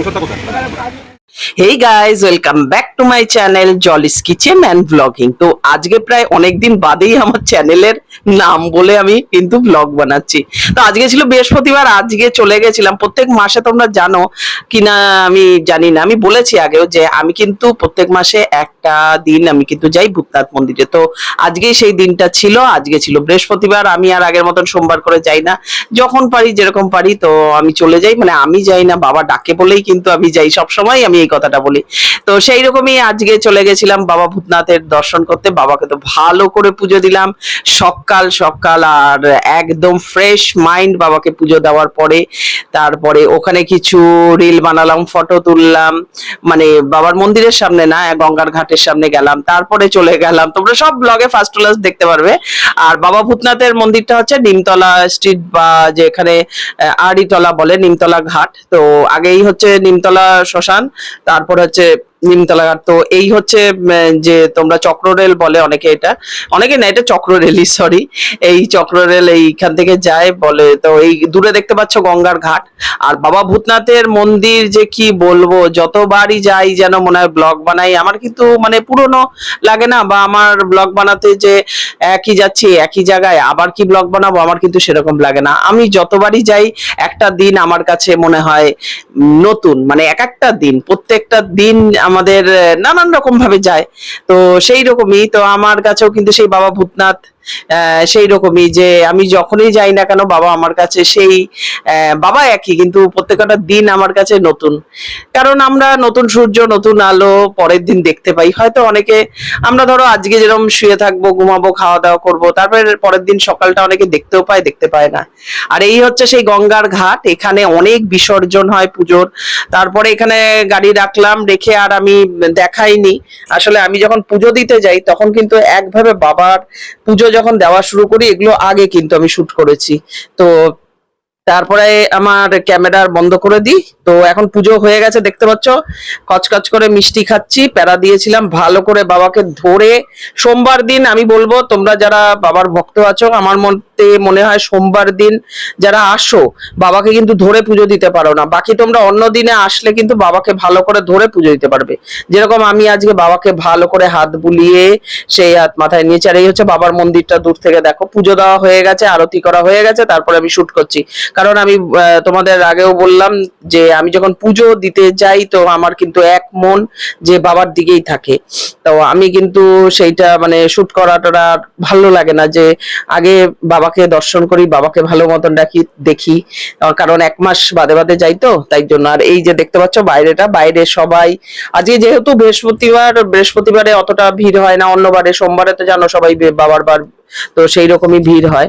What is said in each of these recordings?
こすったことある hey guys welcome back to my channel Jolly's kitchen and blogging তো আজকে প্রায় অনেকদিন বাদেই আমার চ্যানেলের নাম বলে আমি কিন্তু ব্লগ বানাচ্ছি। তো আজকে ছিল বৃহস্পতিবার, আজকে চলে গেছিলাম। প্রত্যেক মাসে তোমরা জানো কিনা আমি জানি না। আমি বলেছি আগেও যে আমি কিন্তু প্রত্যেক মাসে একটা দিন আমি কিন্তু যাই ভূতনাথ মন্দিরে। তো আজকে সেই দিনটা ছিল, আজকে ছিল বৃহস্পতিবার। আমি আর আগের মতন সোমবার করে যাই না। যখন পারি, যেরকম পারি, তো আমি চলে যাই। মানে আমি যাই না, বাবা ডাকে বলেই কিন্তু আমি যাই। সব সময় আমি এই কথাটা বলি। তো সেই রকমই আজকে চলে গেছিলাম বাবা ভূতনাথের দর্শন করতে। বাবাকে তো ভালো করে পুজো দিলাম। সকাল সকাল আর একদম ফ্রেশ মাইন্ড বাবাকে পুজো দেওয়ার পরে তারপরে ওখানে কিছু রিল বানালাম ফটো তুললাম। মানে বাবার মন্দিরের সামনে না, গঙ্গার ঘাটের সামনে গেলাম। তারপরে চলে গেলাম। তোমরা সব ব্লগে ফার্স্ট ক্লাস দেখতে পারবে। আর বাবা ভূতনাথের মন্দিরটা হচ্ছে নিমতলা স্ট্রিট বা যেখানে আড়িতলা বলে, নিমতলা ঘাট। তো আগেই হচ্ছে নিমতলা শ্মশান তারপর হচ্ছে নিমতলা ঘাট তো এই হচ্ছে যে তোমরা চক্র রেল বলে অনেকে এটা, অনেকে না, এটা চক্ররেলই সরি এই চক্র রেল এইখান থেকে যায়, বলে, তো এই দূরে দেখতে পাচ্ছ গঙ্গার ঘাট। আর বাবা ভূতনাথের মন্দির যে কি বলব, যতবারই যাই যেন মনে হয় ব্লগ বানাই। আমার কিন্তু মানে পুরনো লাগে না, বা আমার ব্লগ বানাতে যে একই যাচ্ছি, একই জায়গায় আবার কি ব্লগ বানাবো, আমার কিন্তু সেরকম লাগে না। আমি যতবারই যাই, একটা দিন আমার কাছে মনে হয় নতুন মানে এক একটা দিন, প্রত্যেকটা দিন আমাদের নানান রকম ভাবে যায়। তো সেই রকমই তো আমার কাছেও কিন্তু সেই বাবা ভূতনাথ সেই রকমই যে আমি যখনই যাই না কেন বাবা আমার কাছে সেই বাবা একই, কিন্তু প্রত্যেকটা দিন আমার কাছে নতুন। কারণ আমরা নতুন সূর্য, নতুন আলো পরের দিন দেখতে পাই। হয়তো অনেকে, আমরা ধরো আজকে যেরকম শুয়ে থাকব, ঘুমাবো খাওয়া দাওয়া করব, তারপরে পরের দিন সকালটা অনেকে দেখতেও পায়, দেখতে পায় না। আর এই হচ্ছে সেই গঙ্গার ঘাট, এখানে অনেক বিসর্জন হয় পুজোর। তারপরে এখানে গাড়ি রাখলাম, রেখে আর আমি দেখাইনি। আসলে আমি যখন পুজো দিতে যাই, তখন কিন্তু একভাবে বাবার পুজো যখন দেওয়া শুরু করি এগুলো আগে কিন্তু আমি শুট করেছি। তো তারপরে আমার ক্যামেরা বন্ধ করে দিই। তো এখন পুজো হয়ে গেছে, দেখতে পাচ্ছ? কচকচ করে মিষ্টি খাচ্ছি, প্যারা দিয়েছিলাম, ভালো করে বাবাকে ধরে। সোমবার দিন আমি বলব, তোমরা যারা বাবার ভক্ত আছো, আমার মতে মনে হয় সোমবার দিন যারা আসো, বাবাকে কিন্তু ধরে পুজো দিতে পারো না। বাকি তোমরা অন্য দিনে আসলে কিন্তু বাবাকে ভালো করে ধরে পুজো দিতে পারবে। যেরকম আমি আজকে বাবাকে ভালো করে হাত বুলিয়ে সেই হাত মাথায় নিয়েছি, আর এই হচ্ছে বাবার মন্দিরটা দূর থেকে দেখো। পুজো দেওয়া হয়ে গেছে, আরতি করা হয়ে গেছে, তারপরে আমি শুট করছি। কারণ আমি তোমাদের আগেও বললাম যে আমি যখন পুজো দিতে যাই, তো আমার কিন্তু এক মন যে বাবার দিকেই থাকে। তো আমি কিন্তু সেইটা মানে শুট করাটা ভালো লাগে না যে আগে বাবাকে দর্শন করি, বাবাকে ভালো মতন রাখি, দেখি। কারণ এক মাস বাদে বাদে যাই তো, তাই জন্য। আর এই যে দেখতে পাচ্ছ বাইরেটা, বাইরে সবাই, আজকে যেহেতু বৃহস্পতিবার, বৃহস্পতিবারে অতটা ভিড় হয় না, অন্যবারে, সোমবারে তো জানো সবাই বাবার বার তো সেই রকমই ভিড় হয়।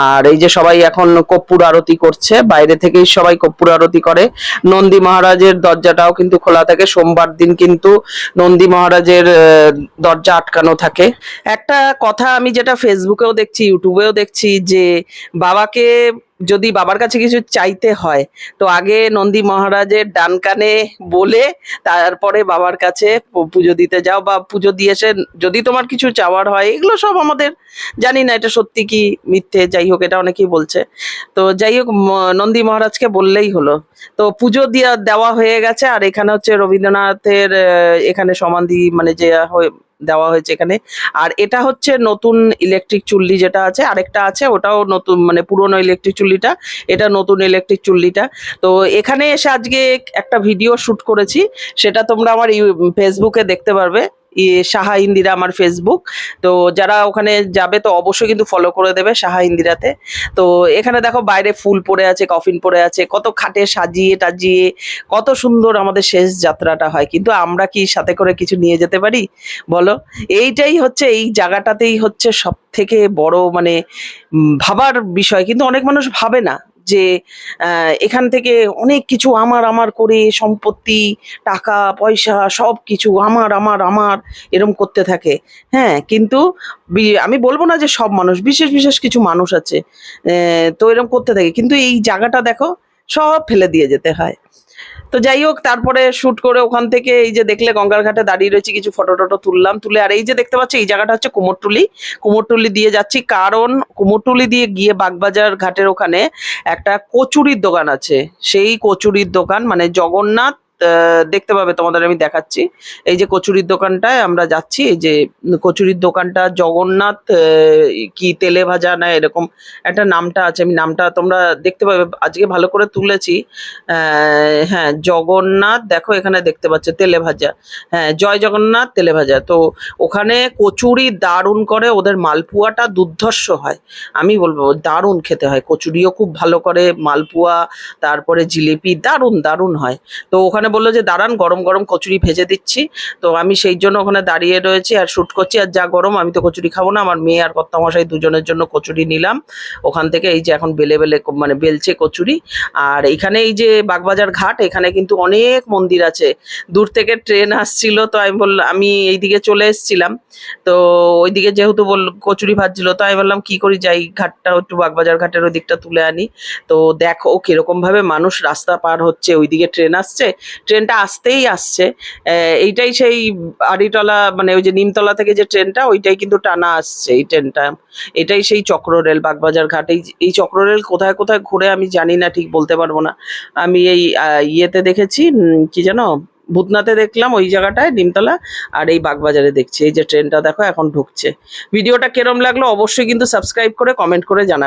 আর এই যে সবাই এখন কর্পূর আরতি করছে, বাইরে থেকেই সবাই কর্পূর আরতি করে। নন্দী মহারাজের দরজাটাও কিন্তু খোলা থাকে, সোমবার দিন কিন্তু নন্দী মহারাজের দরজা আটকানো থাকে। একটা কথা আমি যেটা ফেসবুকেও দেখছি ইউটিউবেও দেখছি যে বাবাকে যদি বাবার কাছে কিছু চাইতে হয়, তো আগে নন্দী মহারাজের ডান কানে বলে তারপরে বাবার কাছে পুজো দিতে যাও বা পুজো দিয়ে এসে যদি তোমার কিছু চাওয়ার হয়, এগুলো সব আমাদের জানি না এটা সত্যি কি মিথ্যে, যাই হোক এটা অনেকেই বলছে। তো যাই হোক নন্দী মহারাজকে বললেই হলো। তো পুজো দিয়া, দেওয়া হয়ে গেছে আর এখানে হচ্ছে রবীন্দ্রনাথের এখানে সমাধি মানে যে দেওয়া হয়েছে এখানে। আর এটা হচ্ছে নতুন ইলেকট্রিক চুল্লি যেটা আছে, আরেকটা আছে, ওটাও নতুন মানে পুরনো ইলেকট্রিক চুল্লিটা, এটা নতুন ইলেকট্রিক চুল্লিটা। তো এখানে এসে আজকে একটা ভিডিও শ্যুট করেছি, সেটা তোমরা আমার ফেসবুকে দেখতে পারবে। সাহা ইন্দিরা আমার ফেসবুক তো যারা ওখানে যাবে তো অবশ্যই কিন্তু ফলো করে দেবে সাহা ইন্দিরাতে। তো এখানে দেখো বাইরে ফুল পড়ে আছে কফিন পড়ে আছে, কত খাটে সাজিয়ে টাজিয়ে, কত সুন্দর আমাদের শেষ যাত্রাটা হয়। কিন্তু আমরা কি সাথে করে কিছু নিয়ে যেতে পারি? বলো? এইটাই হচ্ছে, এই জায়গাটাতেই হচ্ছে সব থেকে বড় মানে ভাবার বিষয়। কিন্তু অনেক মানুষ ভাবে না। যে এখান থেকে অনেক কিছু আমার আমার করে সম্পত্তি, টাকা, পয়সা সব কিছু আমার আমার আমার এরম করতে থাকে। হ্যাঁ কিন্তু আমি বলব না যে সব মানুষ, বিশেষ বিশেষ কিছু মানুষ আছে তো এরম করতে থাকে। কিন্তু এই জায়গাটা দেখো, সব ফেলে দিয়ে যেতে হয়। তো যাই হোক, তারপরে শুট করে ওখান থেকে এই যে দেখলে গঙ্গার ঘাটে দাঁড়িয়ে রয়েছে, কিছু ফটো টটো তুললাম, তুলে আর এই যে দেখতে পাচ্ছি, এই জায়গাটা হচ্ছে কুমোরটুলি। কুমোরটুলি দিয়ে যাচ্ছি, কারণ কুমোরটুলি দিয়ে গিয়ে বাগবাজার ঘাটের ওখানে একটা কচুরির দোকান আছে। সেই কচুরির দোকান মানে জগন্নাথ দেখতে পাবে, তোমাদের আমি দেখাচ্ছি। এই যে কচুরির দোকানটায় আমরা যাচ্ছি, এই যে কচুরির দোকানটা জগন্নাথ কি তেলে ভাজা না এরকম একটা নামটা আছে, আমি নামটা তোমরা দেখতে পাবে। আজকে ভালো করে তুলেছি। হ্যাঁ জগন্নাথ, দেখো এখানে দেখতে পাচ্ছ, তেলে ভাজা। হ্যাঁ জয় জগন্নাথ, তেলে ভাজা। তো ওখানে কচুরি দারুণ করে, ওদের মালপুয়াটা দুর্ধর্ষ হয়। আমি বলব, দারুণ খেতে হয়। কচুরিও খুব ভালো করে মালপুয়া, তারপরে জিলিপি, দারুণ দারুণ হয়। তো ওখানে বলল যে, দাঁড়ান, গরম গরম কচুরি ভেজে দিচ্ছি। তো আমি সেই জন্য ওখানে দাঁড়িয়ে রয়েছি আর শ্যুট করছি। আর যা গরম, আমি তো কচুরি খাব না। আমার মেয়ে আর কর্তামশাই দুজনের জন্য কচুরি নিলাম। ওখান থেকে এই যে এখন বেলে বেলে মানে বেলছে কচুরি। আর এখানে এই যে বাগবাজার ঘাট, এখানে কিন্তু অনেক মন্দির আছে। দূর থেকে ট্রেন আসছিল, তো আমি বললাম আমি এইদিকে চলে এসেছিলাম। তো ওইদিকে যেহেতু বল কচুরি ভাজছিল, তো আমি বললাম, কি করি যাই, ঘাটটা একটু বাগবাজার ঘাটের ওই দিকটা তুলে আনি। তো দেখো কীরকম ভাবে মানুষ রাস্তা পার হচ্ছে, ওইদিকে ট্রেন আসছে। ট্রেনটা আসতেই আসছে। এইটাই সেই আড়িটলা মানে ওই যে নিমতলা থেকে যে ট্রেনটা, ওইটাই কিন্তু টানা আসছে এই ট্রেনটা। এটাই সেই চক্র রেল, বাগবাজার ঘাট। এই এই চক্র রেল কোথায় কোথায় ঘুরে আমি জানি না, ঠিক বলতে পারব না। আমি এই ইয়েতে দেখেছি কি জানো ভূতনাথে দেখলাম ওই জায়গাটায়, নিমতলা, আর এই বাগবাজারে দেখছি। এই যে ট্রেনটা দেখো, এখন ঢুকছে। ভিডিওটা কেরম লাগল অবশ্যই কিন্তু সাবস্ক্রাইব করে, কমেন্ট করে জানাবে।